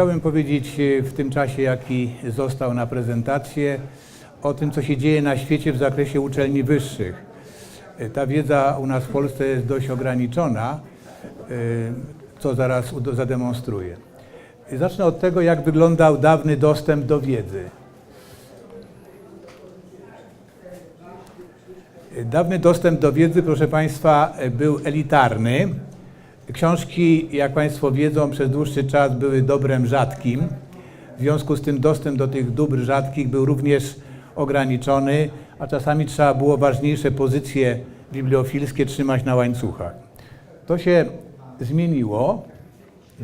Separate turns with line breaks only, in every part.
Chciałbym powiedzieć e, w tym czasie, jaki został na prezentację, o tym, co się dzieje na świecie w zakresie uczelni wyższych. E, Ta wiedza u nas w Polsce jest dość ograniczona, e, co zaraz zademonstruję. Zacznę od tego, jak wyglądał dawny dostęp do wiedzy. Dawny dostęp do wiedzy, proszę Państwa, był elitarny. Książki, jak Państwo wiedzą, przez dłuższy czas były dobrem rzadkim. W związku z tym dostęp do tych dóbr rzadkich był również ograniczony, a czasami trzeba było ważniejsze pozycje bibliofilskie trzymać na łańcuchach. To się zmieniło.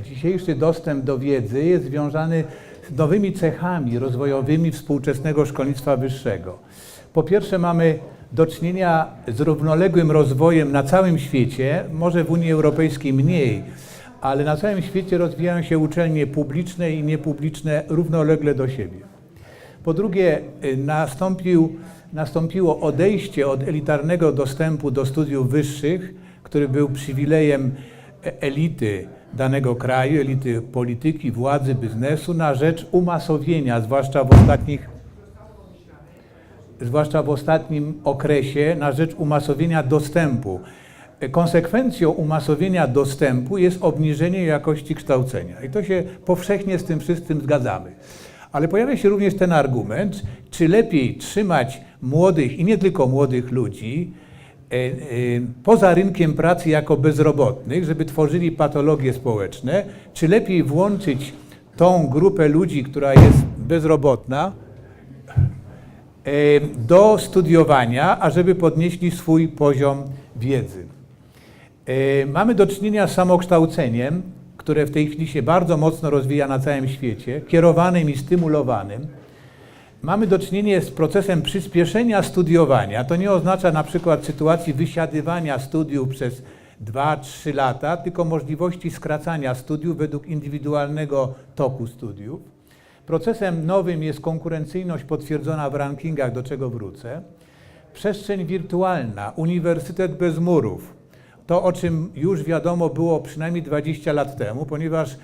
Dzisiejszy dostęp do wiedzy jest związany z nowymi cechami rozwojowymi współczesnego szkolnictwa wyższego. Po pierwsze mamy do czynienia z równoległym rozwojem na całym świecie, może w Unii Europejskiej mniej, ale na całym świecie rozwijają się uczelnie publiczne i niepubliczne równolegle do siebie. Po drugie, y, nastąpił, nastąpiło odejście od elitarnego dostępu do studiów wyższych, który był przywilejem e- elity danego kraju, elity polityki, władzy, biznesu, na rzecz umasowienia, zwłaszcza w ostatnich zwłaszcza w ostatnim okresie, na rzecz umasowienia dostępu. Konsekwencją umasowienia dostępu jest obniżenie jakości kształcenia. I to się powszechnie z tym wszystkim zgadzamy. Ale pojawia się również ten argument, czy lepiej trzymać młodych i nie tylko młodych ludzi e, e, poza rynkiem pracy jako bezrobotnych, żeby tworzyli patologie społeczne, czy lepiej włączyć tą grupę ludzi, która jest bezrobotna, do studiowania, ażeby podnieśli swój poziom wiedzy. E, Mamy do czynienia z samokształceniem, które w tej chwili się bardzo mocno rozwija na całym świecie, kierowanym i stymulowanym. Mamy do czynienia z procesem przyspieszenia studiowania. To nie oznacza na przykład sytuacji wysiadywania studiów przez 2-3 lata, tylko możliwości skracania studiów według indywidualnego toku studiów. Procesem nowym jest konkurencyjność potwierdzona w rankingach, do czego wrócę. Przestrzeń wirtualna, uniwersytet bez murów. To, o czym już wiadomo było przynajmniej 20 lat temu, ponieważ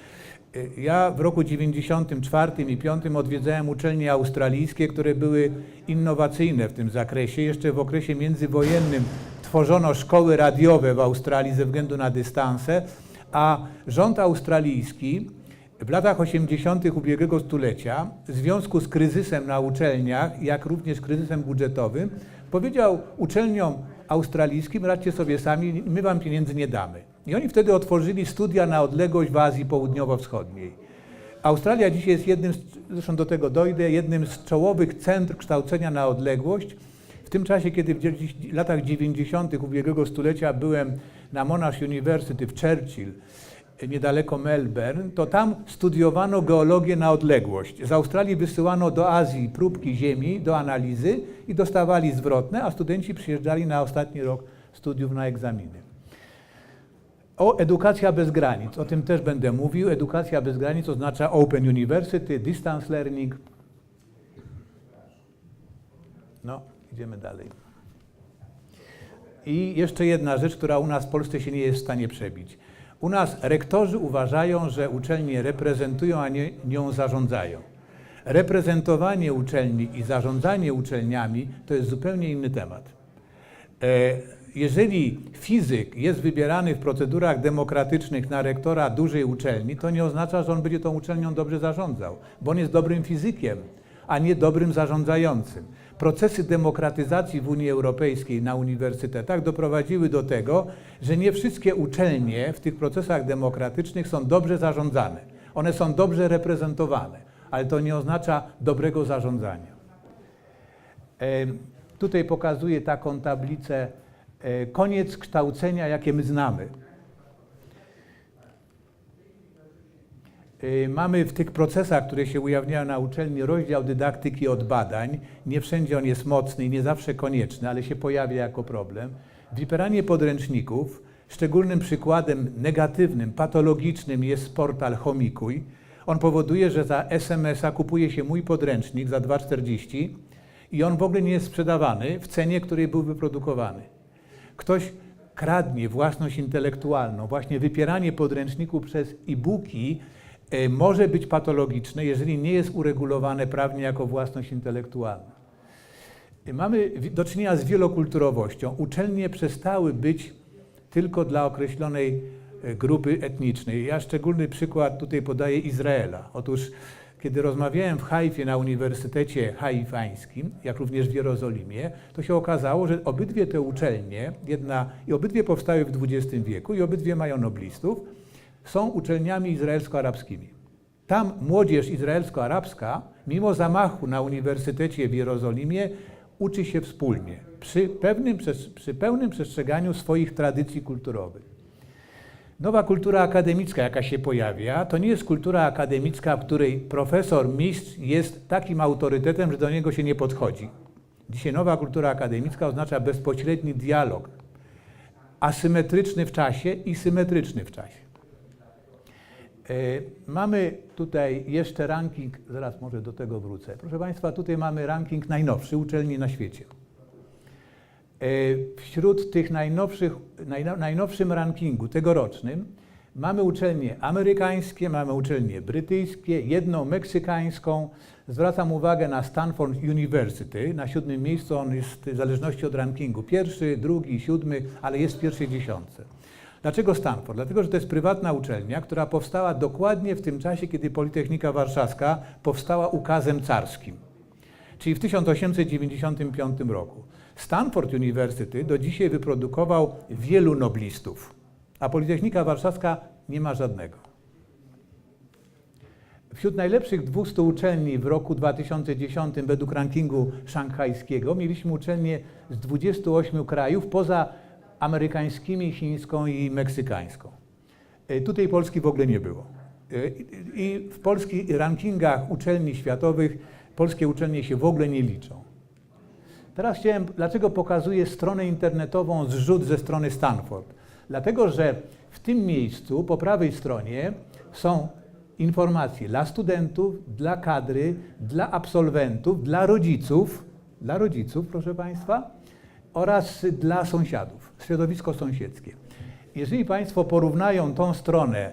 y, ja w roku 94 i 5 odwiedzałem uczelnie australijskie, które były innowacyjne w tym zakresie. Jeszcze w okresie międzywojennym tworzono szkoły radiowe w Australii ze względu na dystanse, a rząd australijski w latach 80. ubiegłego stulecia, w związku z kryzysem na uczelniach, jak również kryzysem budżetowym, powiedział uczelniom australijskim, radźcie sobie sami, my wam pieniędzy nie damy. I oni wtedy otworzyli studia na odległość w Azji Południowo-Wschodniej. Australia dzisiaj jest jednym, z, zresztą do tego dojdę, jednym z czołowych centr kształcenia na odległość. W tym czasie, kiedy w latach 90. ubiegłego stulecia byłem na Monash University w Churchill, niedaleko Melbourne, to tam studiowano geologię na odległość. Z Australii wysyłano do Azji próbki ziemi do analizy i dostawali zwrotne, a studenci przyjeżdżali na ostatni rok studiów na egzaminy. O edukacja bez granic, o tym też będę mówił. Edukacja bez granic oznacza Open University, Distance Learning. No, idziemy dalej. I jeszcze jedna rzecz, która u nas w Polsce się nie jest w stanie przebić. U nas rektorzy uważają, że uczelnie reprezentują, a nie nią zarządzają. Reprezentowanie uczelni i zarządzanie uczelniami to jest zupełnie inny temat. E, Jeżeli fizyk jest wybierany w procedurach demokratycznych na rektora dużej uczelni, to nie oznacza, że on będzie tą uczelnią dobrze zarządzał, bo on jest dobrym fizykiem, a nie dobrym zarządzającym. Procesy demokratyzacji w Unii Europejskiej na uniwersytetach doprowadziły do tego, że nie wszystkie uczelnie w tych procesach demokratycznych są dobrze zarządzane. One są dobrze reprezentowane, ale to nie oznacza dobrego zarządzania. E, Tutaj pokazuję taką tablicę e, koniec kształcenia, jakie my znamy. Mamy w tych procesach, które się ujawniają na uczelni, rozdział dydaktyki od badań. Nie wszędzie on jest mocny i nie zawsze konieczny, ale się pojawia jako problem. Wybieranie podręczników, szczególnym przykładem negatywnym, patologicznym jest portal Homikuj. On powoduje, że za SMS-a kupuje się mój podręcznik za 2,40 i on w ogóle nie jest sprzedawany w cenie, której był wyprodukowany. Ktoś kradnie własność intelektualną, właśnie wypieranie podręczników przez e-booki może być patologiczne, jeżeli nie jest uregulowane prawnie jako własność intelektualna. E, Mamy do czynienia z wielokulturowością. Uczelnie przestały być tylko dla określonej e, grupy etnicznej. Ja szczególny przykład tutaj podaję Izraela. Otóż, kiedy rozmawiałem w Haifie na Uniwersytecie Haifańskim, jak również w Jerozolimie, to się okazało, że obydwie te uczelnie, jedna i obydwie powstały w XX wieku i obydwie mają noblistów, są uczelniami izraelsko-arabskimi. Tam młodzież izraelsko-arabska, mimo zamachu na Uniwersytecie w Jerozolimie, uczy się wspólnie, przy, pewnym, przy pełnym przestrzeganiu swoich tradycji kulturowych. Nowa kultura akademicka, jaka się pojawia, to nie jest kultura akademicka, w której profesor, mistrz jest takim autorytetem, że do niego się nie podchodzi. Dzisiaj nowa kultura akademicka oznacza bezpośredni dialog, asymetryczny w czasie i symetryczny w czasie. E, Mamy tutaj jeszcze ranking, zaraz może do tego wrócę. Proszę Państwa, tutaj mamy ranking najnowszy uczelni na świecie. E, Wśród tych najnowszych, najno- najnowszym rankingu tegorocznym mamy uczelnie amerykańskie, mamy uczelnie brytyjskie, jedną meksykańską. Zwracam uwagę na Stanford University. Na siódmym miejscu on jest w zależności od rankingu. Pierwszy, drugi, siódmy, ale jest w pierwszej dziesiątce. Dlaczego Stanford? Dlatego, że to jest prywatna uczelnia, która powstała dokładnie w tym czasie, kiedy Politechnika Warszawska powstała ukazem carskim czyli w 1895 roku. Stanford University do dzisiaj wyprodukował wielu noblistów, a Politechnika Warszawska nie ma żadnego. Wśród najlepszych 200 uczelni w roku 2010 według rankingu szanghajskiego mieliśmy uczelnie z 28 krajów poza amerykańskimi, chińską i meksykańską. E, Tutaj Polski w ogóle nie było. E, i- I w polskich rankingach uczelni światowych polskie uczelnie się w ogóle nie liczą. Teraz chciałem, dlaczego pokazuję stronę internetową zrzut ze strony Stanford? Dlatego, że w tym miejscu po prawej stronie są informacje dla studentów, dla kadry, dla absolwentów, dla rodziców, dla rodziców, proszę Państwa, oraz dla sąsiadów, środowisko sąsiedzkie. Jeżeli Państwo porównają tą stronę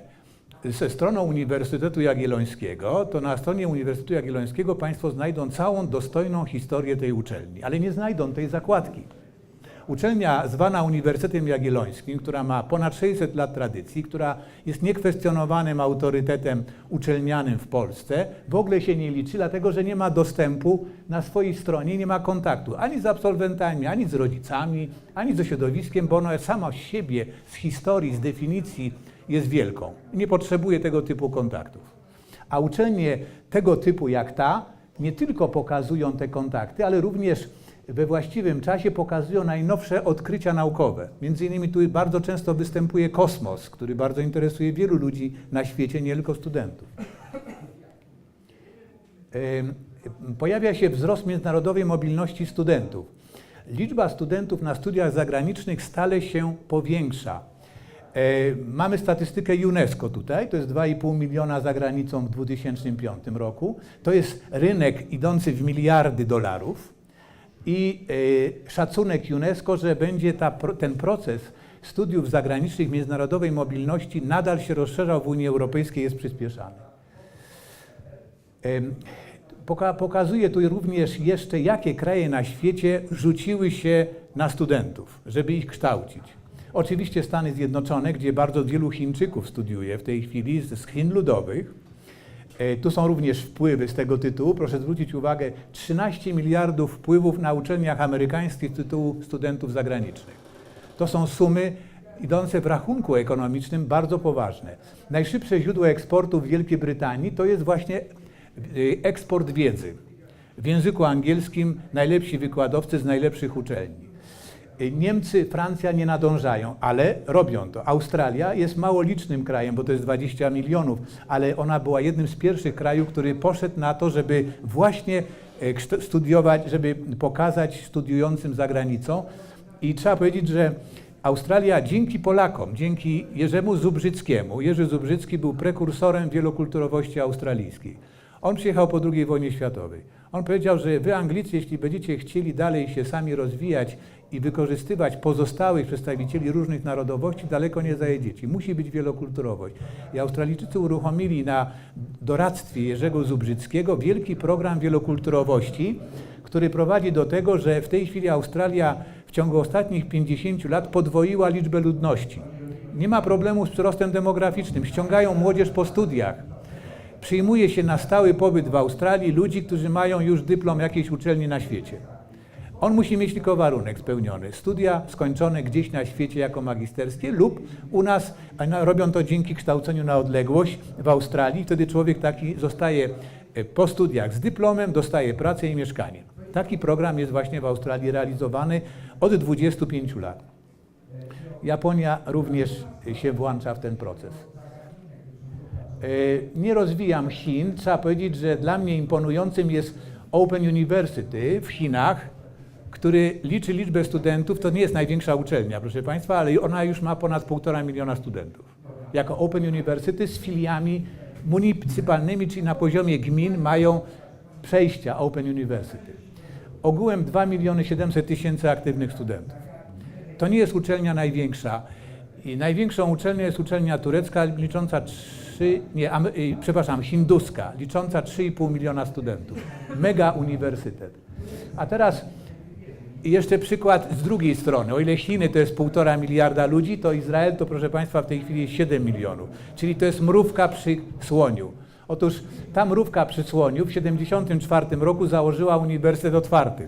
ze stroną Uniwersytetu Jagiellońskiego, to na stronie Uniwersytetu Jagiellońskiego Państwo znajdą całą dostojną historię tej uczelni, ale nie znajdą tej zakładki. Uczelnia zwana Uniwersytetem Jagiellońskim, która ma ponad 600 lat tradycji, która jest niekwestionowanym autorytetem uczelnianym w Polsce, w ogóle się nie liczy, dlatego że nie ma dostępu na swojej stronie, nie ma kontaktu ani z absolwentami, ani z rodzicami, ani ze środowiskiem, bo ona sama z siebie, z historii, z definicji jest wielką. Nie potrzebuje tego typu kontaktów. A uczelnie tego typu jak ta nie tylko pokazują te kontakty, ale również we właściwym czasie pokazują najnowsze odkrycia naukowe. Między innymi tu bardzo często występuje kosmos, który bardzo interesuje wielu ludzi na świecie, nie tylko studentów. Pojawia się wzrost międzynarodowej mobilności studentów. Liczba studentów na studiach zagranicznych stale się powiększa. E, Mamy statystykę UNESCO tutaj, to jest 2,5 miliona za granicą w 2005 roku. To jest rynek idący w miliardy dolarów i e, szacunek UNESCO, że będzie ta, ten proces studiów zagranicznych, międzynarodowej mobilności nadal się rozszerzał w Unii Europejskiej, jest przyspieszany. Pokazuje tu również jeszcze, jakie kraje na świecie rzuciły się na studentów, żeby ich kształcić. Oczywiście Stany Zjednoczone, gdzie bardzo wielu Chińczyków studiuje w tej chwili z Chin Ludowych. E, Tu są również wpływy z tego tytułu. Proszę zwrócić uwagę, 13 miliardów wpływów na uczelniach amerykańskich z tytułu studentów zagranicznych. To są sumy idące w rachunku ekonomicznym bardzo poważne. Najszybsze źródło eksportu w Wielkiej Brytanii to jest właśnie y, eksport wiedzy. W języku angielskim najlepsi wykładowcy z najlepszych uczelni. Y, Niemcy, Francja nie nadążają, ale robią to. Australia jest mało licznym krajem, bo to jest 20 milionów, ale ona była jednym z pierwszych krajów, który poszedł na to, żeby właśnie kszt- studiować, żeby pokazać studiującym za granicą. I trzeba powiedzieć, że Australia dzięki Polakom, dzięki Jerzemu Zubrzyckiemu, Jerzy Zubrzycki był prekursorem wielokulturowości australijskiej. On przyjechał po II wojnie światowej. On powiedział, że wy Anglicy, jeśli będziecie chcieli dalej się sami rozwijać i wykorzystywać pozostałych przedstawicieli różnych narodowości, daleko nie zajedziecie. Musi być wielokulturowość. I Australijczycy uruchomili na doradztwie Jerzego Zubrzyckiego wielki program wielokulturowości, który prowadzi do tego, że w tej chwili Australia w ciągu ostatnich 50 lat podwoiła liczbę ludności. Nie ma problemu z przyrostem demograficznym. Ściągają młodzież po studiach. Przyjmuje się na stały pobyt w Australii ludzi, którzy mają już dyplom jakiejś uczelni na świecie. On musi mieć tylko warunek spełniony. Studia skończone gdzieś na świecie jako magisterskie lub u nas robią to dzięki kształceniu na odległość w Australii. Wtedy człowiek taki zostaje e, po studiach z dyplomem, dostaje pracę i mieszkanie. Taki program jest właśnie w Australii realizowany od 25 lat. Japonia również się włącza w ten proces. E, Nie rozwijam Chin. Trzeba powiedzieć, że dla mnie imponującym jest Open University w Chinach, który liczy liczbę studentów. To nie jest największa uczelnia, proszę Państwa, ale ona już ma ponad półtora miliona studentów. Jako Open University z filiami municypalnymi, czyli na poziomie gmin mają przejścia Open University. Ogółem 2 miliony 700 tysięcy aktywnych studentów. To nie jest uczelnia największa. I największą uczelnią jest uczelnia turecka, licząca 3, nie, am, przepraszam, hinduska, licząca 3,5 miliona studentów. Mega uniwersytet. A teraz jeszcze przykład z drugiej strony. O ile Chiny to jest półtora miliarda ludzi, to Izrael to proszę Państwa w tej chwili jest 7 milionów. Czyli to jest mrówka przy słoniu. Otóż ta mrówka przy słoniu w 1974 roku założyła Uniwersytet Otwarty.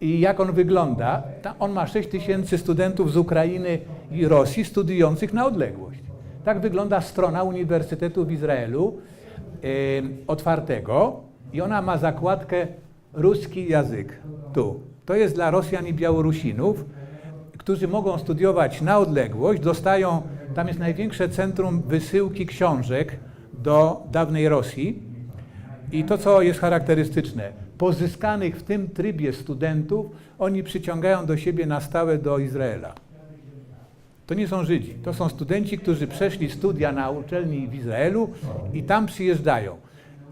I jak on wygląda? On ma 6 tysięcy studentów z Ukrainy i Rosji studiujących na odległość. Tak wygląda strona Uniwersytetu w Izraelu em, otwartego i ona ma zakładkę ruski język. Tu. To jest dla Rosjan i Białorusinów, którzy mogą studiować na odległość. Dostają, tam jest największe centrum wysyłki książek do dawnej Rosji. I to, co jest charakterystyczne, pozyskanych w tym trybie studentów, oni przyciągają do siebie na stałe do Izraela. To nie są Żydzi, to są studenci, którzy przeszli studia na uczelni w Izraelu i tam przyjeżdżają.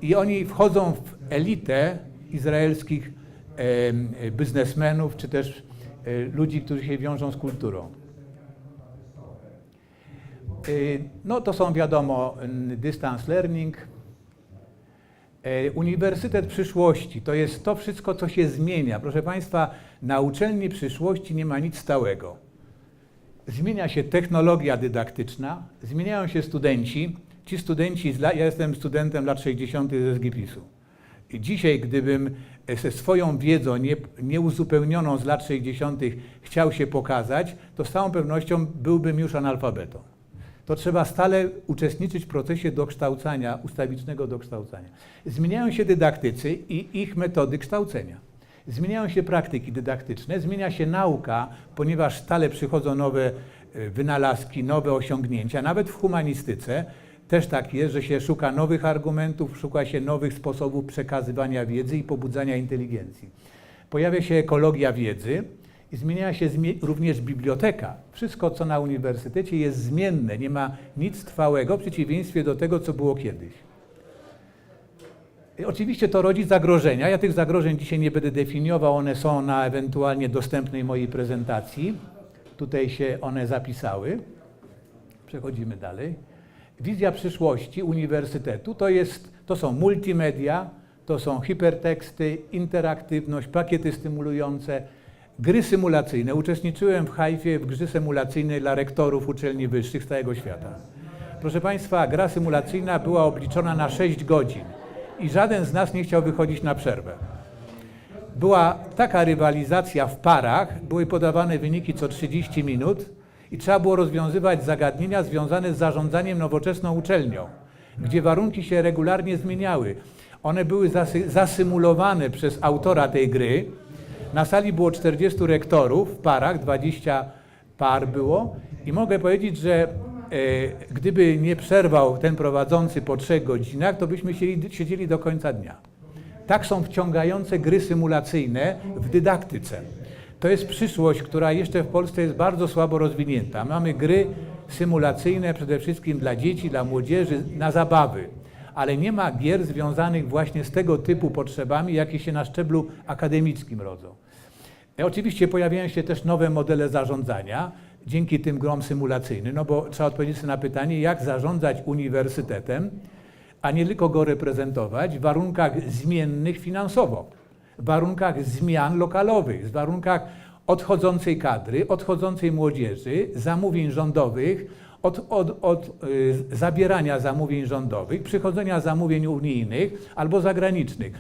I oni wchodzą w elitę izraelskich em, biznesmenów, czy też e, ludzi, którzy się wiążą z kulturą. Y, No to są wiadomo distance learning, E, Uniwersytet przyszłości to jest to wszystko, co się zmienia. Proszę Państwa, na uczelni przyszłości nie ma nic stałego. Zmienia się technologia dydaktyczna, zmieniają się studenci. Ci studenci, ja jestem studentem lat 60. ze SGPiS-u. Dzisiaj, gdybym e, ze swoją wiedzą nie, nieuzupełnioną z lat 60. chciał się pokazać, to z całą pewnością byłbym już analfabetą to trzeba stale uczestniczyć w procesie dokształcania, ustawicznego dokształcania. Zmieniają się dydaktycy i ich metody kształcenia. Zmieniają się praktyki dydaktyczne, zmienia się nauka, ponieważ stale przychodzą nowe e, wynalazki, nowe osiągnięcia, nawet w humanistyce. Też tak jest, że się szuka nowych argumentów, szuka się nowych sposobów przekazywania wiedzy i pobudzania inteligencji. Pojawia się ekologia wiedzy, i zmienia się również biblioteka. Wszystko, co na uniwersytecie jest zmienne, nie ma nic trwałego w przeciwieństwie do tego, co było kiedyś. Oczywiście to rodzi zagrożenia. Ja tych zagrożeń dzisiaj nie będę definiował, one są na ewentualnie dostępnej mojej prezentacji. Tutaj się one zapisały. Przechodzimy dalej. Wizja przyszłości uniwersytetu to, jest, to są multimedia, to są hiperteksty, interaktywność, pakiety stymulujące, gry symulacyjne. Uczestniczyłem w Hajfie w grze symulacyjnej dla rektorów uczelni wyższych z całego świata. Proszę Państwa, gra symulacyjna była obliczona na 6 godzin i żaden z nas nie chciał wychodzić na przerwę. Była taka rywalizacja w parach, były podawane wyniki co 30 minut i trzeba było rozwiązywać zagadnienia związane z zarządzaniem nowoczesną uczelnią, gdzie warunki się regularnie zmieniały. One były zasy, zasymulowane przez autora tej gry. Na sali było 40 rektorów w parach, 20 par było i mogę powiedzieć, że gdyby nie przerwał ten prowadzący po trzech godzinach, to byśmy siedzieli, siedzieli do końca dnia. Tak są wciągające gry symulacyjne w dydaktyce. To jest przyszłość, która jeszcze w Polsce jest bardzo słabo rozwinięta. Mamy gry symulacyjne przede wszystkim dla dzieci, dla młodzieży, na zabawy. ale nie ma gier związanych właśnie z tego typu potrzebami, jakie się na szczeblu akademickim rodzą. E, Oczywiście pojawiają się też nowe modele zarządzania dzięki tym grom symulacyjnym, no bo trzeba odpowiedzieć sobie na pytanie, jak zarządzać uniwersytetem, a nie tylko go reprezentować w warunkach zmiennych finansowo, w warunkach zmian lokalowych, w warunkach odchodzącej kadry, odchodzącej młodzieży, zamówień rządowych, od, od, od y, zabierania zamówień rządowych, przychodzenia zamówień unijnych albo zagranicznych.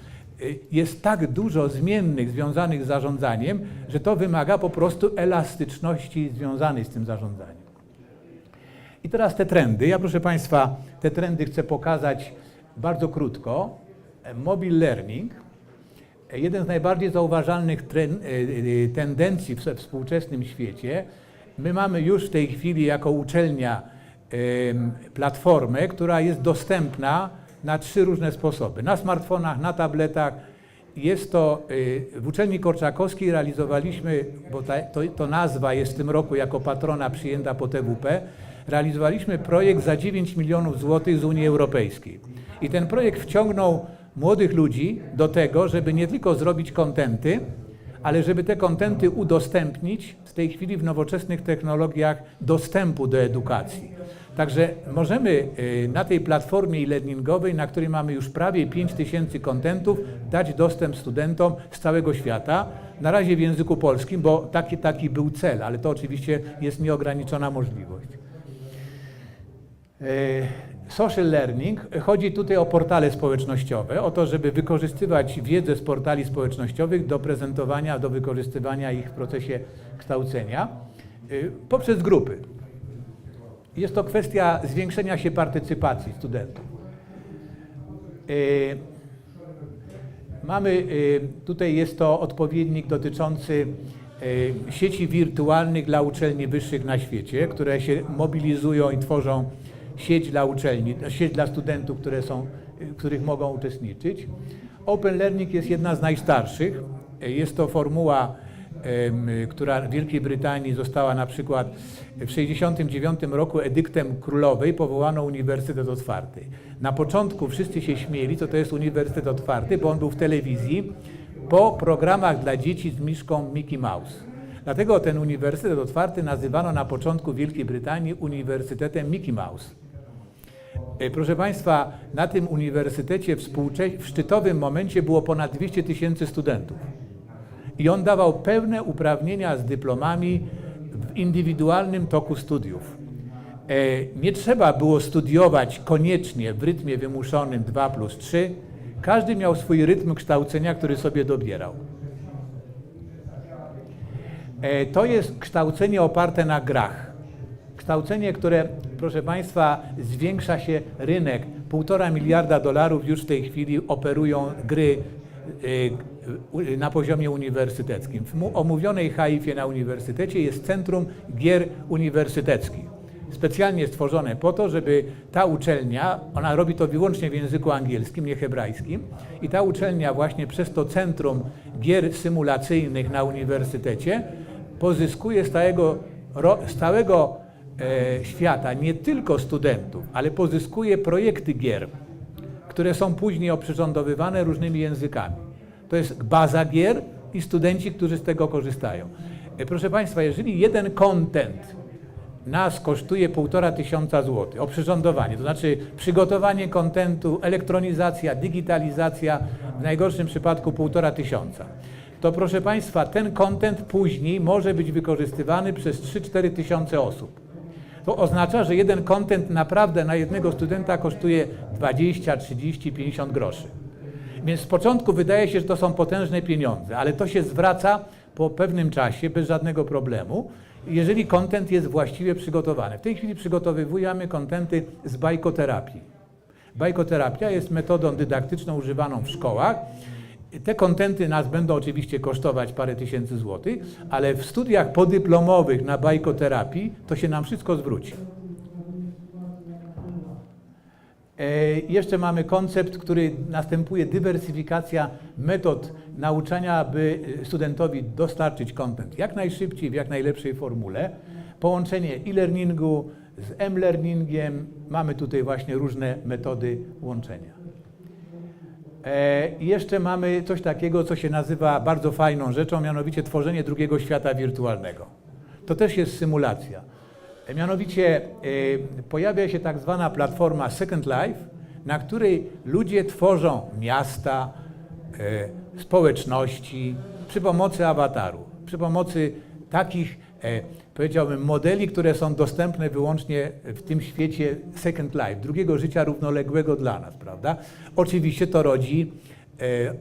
Jest tak dużo zmiennych związanych z zarządzaniem, że to wymaga po prostu elastyczności związanej z tym zarządzaniem. I teraz te trendy. Ja proszę Państwa, te trendy chcę pokazać bardzo krótko. Mobile learning, jeden z najbardziej zauważalnych e, e, tendencji w se- współczesnym świecie. My mamy już w tej chwili jako uczelnia platformę, która jest dostępna na trzy różne sposoby. Na smartfonach, na tabletach. Jest to y, w uczelni Korczakowskiej realizowaliśmy, bo ta, to, to nazwa jest w tym roku jako patrona przyjęta po TWP, realizowaliśmy projekt za 9 milionów złotych z Unii Europejskiej. I ten projekt wciągnął młodych ludzi do tego, żeby nie tylko zrobić kontenty, ale żeby te kontenty udostępnić w tej chwili w nowoczesnych technologiach dostępu do edukacji. Także możemy y, na tej platformie e-learningowej, na której mamy już prawie 5 tysięcy kontentów, dać dostęp studentom z całego świata. Na razie w języku polskim, bo taki, taki był cel, ale to oczywiście jest nieograniczona możliwość. E, Social learning, chodzi tutaj o portale społecznościowe, o to, żeby wykorzystywać wiedzę z portali społecznościowych do prezentowania, do wykorzystywania ich w procesie kształcenia y, poprzez grupy. Jest to kwestia zwiększenia się partycypacji studentów. Y, Mamy, y, tutaj jest to odpowiednik dotyczący y, sieci wirtualnych dla uczelni wyższych na świecie, które się mobilizują i tworzą sieć dla uczelni, sieć dla studentów, które są, których mogą uczestniczyć. Open Learning jest jedna z najstarszych. Jest to formuła, która w Wielkiej Brytanii została na przykład w 1969 roku edyktem królowej powołano Uniwersytet Otwarty. Na początku wszyscy się śmieli, co to jest Uniwersytet Otwarty, bo on był w telewizji po programach dla dzieci z miszką Mickey Mouse. Dlatego ten Uniwersytet Otwarty nazywano na początku Wielkiej Brytanii Uniwersytetem Mickey Mouse. E, Proszę Państwa, na tym uniwersytecie w szczytowym momencie było ponad 200 tysięcy studentów. I on dawał pełne uprawnienia z dyplomami w indywidualnym toku studiów. E, Nie trzeba było studiować koniecznie w rytmie wymuszonym 2 plus 3. Każdy miał swój rytm kształcenia, który sobie dobierał. E, To jest kształcenie oparte na grach. Kształcenie, które, proszę Państwa, zwiększa się rynek. Półtora miliarda dolarów już w tej chwili operują gry e, na poziomie uniwersyteckim. W omówionej haifie na uniwersytecie jest Centrum Gier Uniwersyteckich. Specjalnie stworzone po to, żeby ta uczelnia, ona robi to wyłącznie w języku angielskim, nie hebrajskim, i ta uczelnia właśnie przez to Centrum Gier Symulacyjnych na uniwersytecie pozyskuje z całego e, świata nie tylko studentów, ale pozyskuje projekty gier, które są później oprzyrządowywane różnymi językami. To jest baza gier i studenci, którzy z tego korzystają. E, Proszę Państwa, jeżeli jeden content nas kosztuje półtora tysiąca złotych, oprzyrządowanie, to znaczy przygotowanie kontentu, elektronizacja, digitalizacja, w najgorszym przypadku półtora tysiąca. To proszę Państwa, ten kontent później może być wykorzystywany przez 3-4 tysiące osób. To oznacza, że jeden kontent naprawdę na jednego studenta kosztuje 20, 30, 50 groszy. Więc z początku wydaje się, że to są potężne pieniądze, ale to się zwraca po pewnym czasie bez żadnego problemu, jeżeli kontent jest właściwie przygotowany. W tej chwili przygotowujemy kontenty z bajkoterapii. Bajkoterapia jest metodą dydaktyczną używaną w szkołach. Te kontenty nas będą oczywiście kosztować parę tysięcy złotych, ale w studiach podyplomowych na bajkoterapii to się nam wszystko zwróci. E, Jeszcze mamy koncept, który następuje dywersyfikacja metod nauczania, aby e, studentowi dostarczyć kontent jak najszybciej, w jak najlepszej formule. Połączenie e-learningu z m-learningiem. Mamy tutaj właśnie różne metody łączenia. E, jeszcze mamy coś takiego, co się nazywa bardzo fajną rzeczą, mianowicie tworzenie drugiego świata wirtualnego. To też jest symulacja. E, Mianowicie e, pojawia się tak zwana platforma Second Life, na której ludzie tworzą miasta, e, społeczności przy pomocy awataru, przy pomocy takich, powiedziałbym, modeli, które są dostępne wyłącznie w tym świecie Second Life, drugiego życia równoległego dla nas, prawda? Oczywiście to rodzi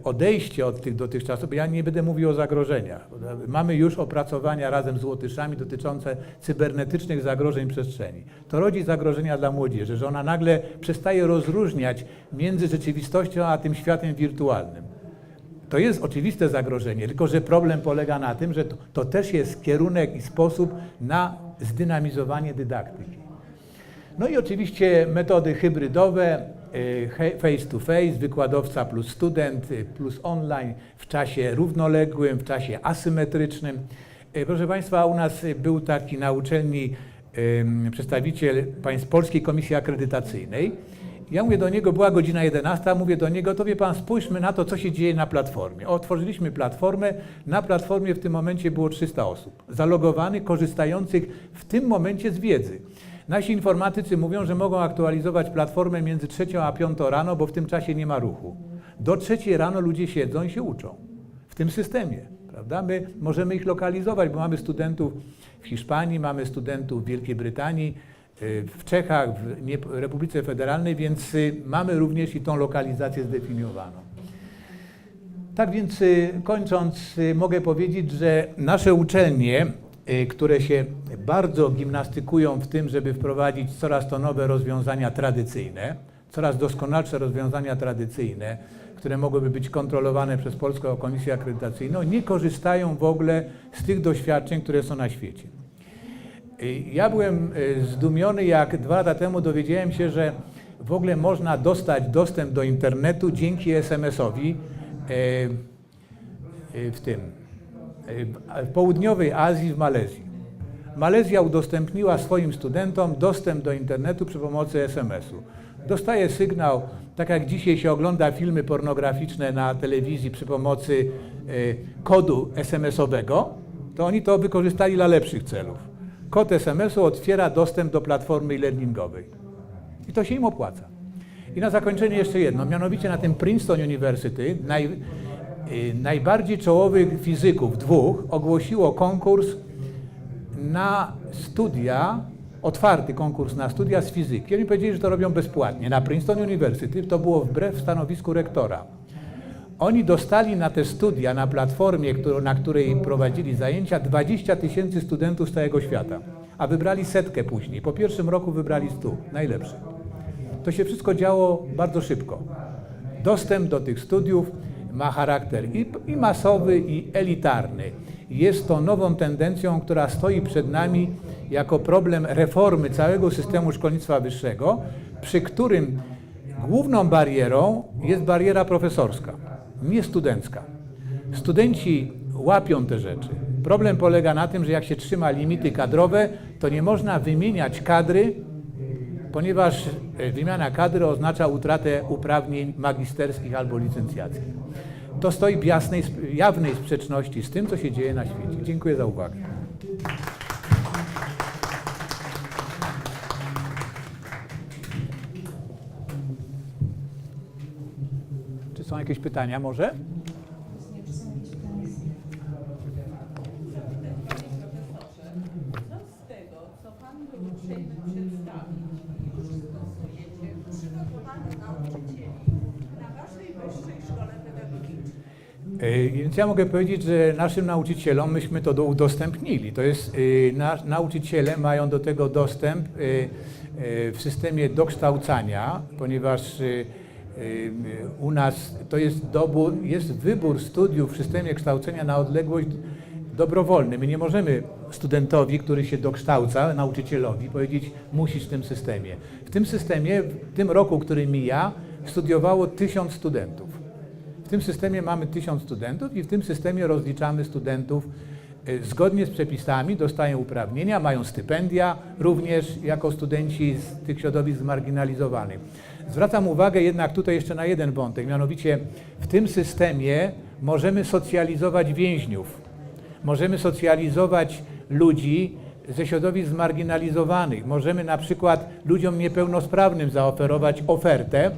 odejście od tych dotychczasów, bo ja nie będę mówił o zagrożeniach. Mamy już opracowania razem z Łotyszami dotyczące cybernetycznych zagrożeń przestrzeni. To rodzi zagrożenia dla młodzieży, że ona nagle przestaje rozróżniać między rzeczywistością a tym światem wirtualnym. To jest oczywiste zagrożenie, tylko że problem polega na tym, że to, to też jest kierunek i sposób na zdynamizowanie dydaktyki. No i oczywiście metody hybrydowe, face to face, wykładowca plus student y, plus online w czasie równoległym, w czasie asymetrycznym. Y, Proszę Państwa, u nas y, był taki na uczelni przedstawiciel Polskiej Komisji Akredytacyjnej. Ja mówię do niego, była godzina 11, mówię do niego, to wie Pan, spójrzmy na to, co się dzieje na platformie. Otworzyliśmy platformę, na platformie w tym momencie było 300 osób zalogowanych, korzystających w tym momencie z wiedzy. Nasi informatycy mówią, że mogą aktualizować platformę między trzecią a piątą rano, bo w tym czasie nie ma ruchu. Do trzeciej rano ludzie siedzą i się uczą w tym systemie. Prawda? My możemy ich lokalizować, bo mamy studentów w Hiszpanii, mamy studentów w Wielkiej Brytanii, y, w Czechach, w Republice Federalnej, więc y, mamy również i tą lokalizację zdefiniowaną. Tak więc y, kończąc, mogę powiedzieć, że nasze uczelnie, które się bardzo gimnastykują w tym, żeby wprowadzić coraz to nowe rozwiązania tradycyjne, coraz doskonalsze rozwiązania tradycyjne, które mogłyby być kontrolowane przez Polską Komisję Akredytacyjną, nie korzystają w ogóle z tych doświadczeń, które są na świecie. Y, Ja byłem y, zdumiony, jak dwa lata temu dowiedziałem się, że w ogóle można dostać dostęp do internetu dzięki SMS-owi w tym, w południowej Azji, w Malezji. Malezja udostępniła swoim studentom dostęp do internetu przy pomocy SMS-u. Dostaje sygnał, tak jak dzisiaj się ogląda filmy pornograficzne na telewizji przy pomocy e, kodu SMS-owego, to oni to wykorzystali dla lepszych celów. Kod SMS-u otwiera dostęp do platformy e-learningowej. I to się im opłaca. I na zakończenie jeszcze jedno, mianowicie na tym Princeton University naj, najbardziej czołowych fizyków, dwóch, ogłosiło konkurs na studia, otwarty konkurs na studia z fizyki. Oni powiedzieli, że to robią bezpłatnie. Na Princeton University to było wbrew stanowisku rektora. Oni dostali na te studia, na platformie, na której prowadzili zajęcia, 20 tysięcy studentów z całego świata, a wybrali setkę później. Po pierwszym roku wybrali 100 najlepszych. To się wszystko działo bardzo szybko. Dostęp do tych studiów ma charakter i, i masowy, i elitarny. Jest to nową tendencją, która stoi przed nami jako problem reformy całego systemu szkolnictwa wyższego, przy którym główną barierą jest bariera profesorska, nie studencka. Studenci łapią te rzeczy. Problem polega na tym, że jak się trzyma limity kadrowe, to nie można wymieniać kadry ponieważ e, wymiana kadry oznacza utratę uprawnień magisterskich albo licencjackich. To stoi w jasnej, jawnej sprzeczności z tym, co się dzieje na świecie. Dziękuję za uwagę. Czy są jakieś pytania może?
Co z tego, co Pan był uprzejmy przedstawić, już stosujecie w przygotowaniu nauczycieli na Waszej Wyższej Szkole Pedagogicznej?
E, Więc ja mogę powiedzieć, że naszym nauczycielom myśmy to do- udostępnili. To jest, y, na, nauczyciele mają do tego dostęp y, w systemie dokształcania, ponieważ u nas to jest, dobór, jest wybór studiów w systemie kształcenia na odległość dobrowolny. My nie możemy studentowi, który się dokształca, nauczycielowi, powiedzieć, musisz w tym systemie. W tym systemie, w tym roku, który mija, studiowało tysiąc studentów. W tym systemie mamy tysiąc studentów i w tym systemie rozliczamy studentów y, zgodnie z przepisami dostają uprawnienia, mają stypendia również jako studenci z tych środowisk zmarginalizowanych. Zwracam uwagę jednak tutaj jeszcze na jeden wątek, mianowicie w tym systemie możemy socjalizować więźniów, możemy socjalizować ludzi ze środowisk zmarginalizowanych, możemy na przykład ludziom niepełnosprawnym zaoferować ofertę, e,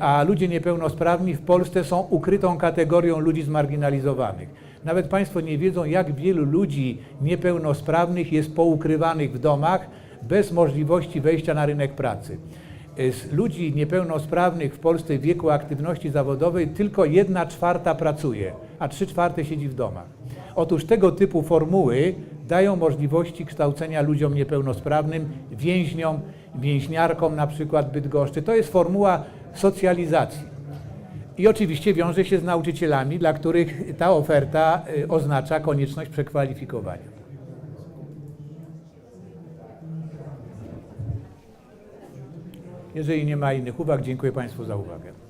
a ludzie niepełnosprawni w Polsce są ukrytą kategorią ludzi zmarginalizowanych. Nawet Państwo nie wiedzą, jak wielu ludzi niepełnosprawnych jest poukrywanych w domach bez możliwości wejścia na rynek pracy. E, Z ludzi niepełnosprawnych w Polsce w wieku aktywności zawodowej tylko jedna czwarta pracuje, a trzy czwarte siedzi w domach. Otóż tego typu formuły dają możliwości kształcenia ludziom niepełnosprawnym, więźniom, więźniarkom na przykład Bydgoszczy. To jest formuła socjalizacji. I oczywiście wiąże się z nauczycielami, dla których ta oferta y, oznacza konieczność przekwalifikowania. Jeżeli nie ma innych uwag, dziękuję Państwu za uwagę.